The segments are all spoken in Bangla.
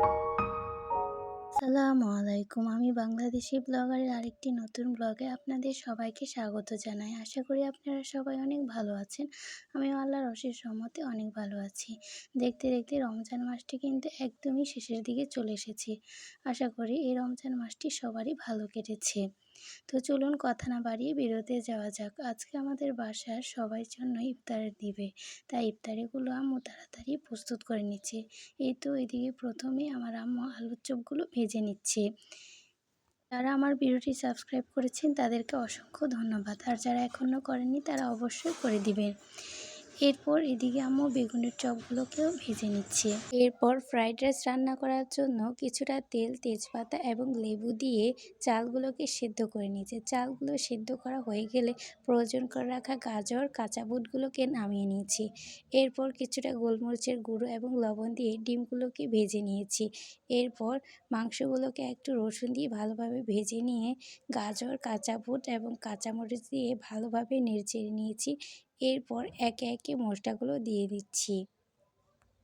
you আসসালামু আলাইকুম। আমি বাংলাদেশি ব্লগারের আরেকটি নতুন ব্লগে আপনাদের সবাইকে স্বাগত জানাই। আশা করি আপনারা সবাই অনেক ভালো আছেন। আমি আল্লাহর অশেষ রহমতে অনেক ভালো আছি। দেখতে দেখতে রমজান মাসটি কিন্তু একদমই শেষের দিকে চলে এসেছে। আশা করি এই রমজান মাসটি সবারই ভালো কেটেছে। তো চলুন কথা না বাড়িয়ে বেরোতে যাওয়া যাক। আজকে আমাদের বাসার সবাই জন্য ইফতার দিবে। তাই ইফতারিগুলো আম্মু তাড়াতাড়ি প্রস্তুত করে নিচ্ছে। এই তো এদিকে প্রথমে আমার আম্মু আলুর চপগুলো ভেজে নিচ্ছে। যারা আমার ভিডিওটি সাবস্ক্রাইব করেছেন তাদেরকে অসংখ্য ধন্যবাদ। আর যারা এখনও করেননি তারা অবশ্যই করে দিবেন। এরপর এদিকে আম্মু বেগুনের চপগুলোকেও ভেজে নিচ্ছে। এরপর ফ্রাইড রাইস রান্না করার জন্য কিছুটা তেল, তেজপাতা এবং লেবু দিয়ে চালগুলোকে সেদ্ধ করে নিচ্ছে চালগুলো সেদ্ধ করা হয়ে গেলে প্রয়োজন করে রাখা গাজর, কাঁচা বুটগুলোকে নামিয়ে নিয়েছি। এরপর কিছুটা গোলমরিচের গুঁড়ো এবং লবণ দিয়ে ডিমগুলোকে ভেজে নিয়েছি। এরপর মাংসগুলোকে একটু রসুন দিয়ে ভালোভাবে ভেজে নিয়ে গাজর, কাঁচা বুট এবং কাঁচামরিচ দিয়ে ভালোভাবে নেড়ে নিয়েছি। এরপর একে একে মশলাগুলো দিয়ে দিচ্ছি।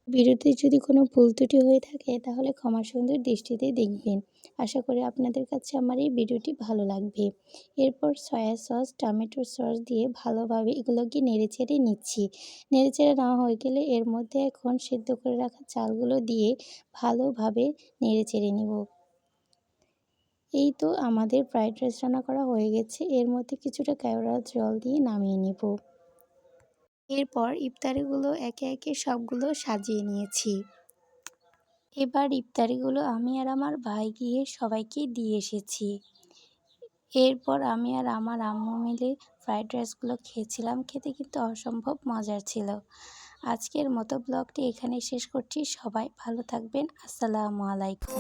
ভিডিওতে যদি কোনো ভুল ত্রুটি হয়ে থাকে, তাহলে ক্ষমা সুন্দর দৃষ্টিতে দেখবেন। আশা করি আপনাদের কাছে আমার এই ভিডিওটি ভালো লাগবে। এরপর সয়া সস, টমেটো সস দিয়ে ভালোভাবে এগুলোকে নেড়ে চেড়ে নিচ্ছি। নেড়ে চেড়ে নেওয়া হয়ে গেলে এর মধ্যে এখন সেদ্ধ করে রাখা চালগুলো দিয়ে ভালোভাবে নেড়ে চেড়ে নেব। এই তো আমাদের ফ্রাইড রাইস রান্না করা হয়ে গেছে। এর মধ্যে কিছুটা কেওড়া জল দিয়ে নামিয়ে নেব। এরপর ইফতারিগুলো একে একে সবগুলো সাজিয়ে নিয়েছি। এবার ইফতারিগুলো আমি আর আমার ভাই গিয়ে সবাইকে দিয়ে এসেছি। এরপর আমি আর আমার আম্মু মিলে ফ্রাইড রাইসগুলো খেয়েছিলাম। খেতে কিন্তু অসম্ভব মজার ছিল। আজকের মতো ব্লগটি এখানে শেষ করছি। সবাই ভালো থাকবেন। আসসালামু আলাইকুম।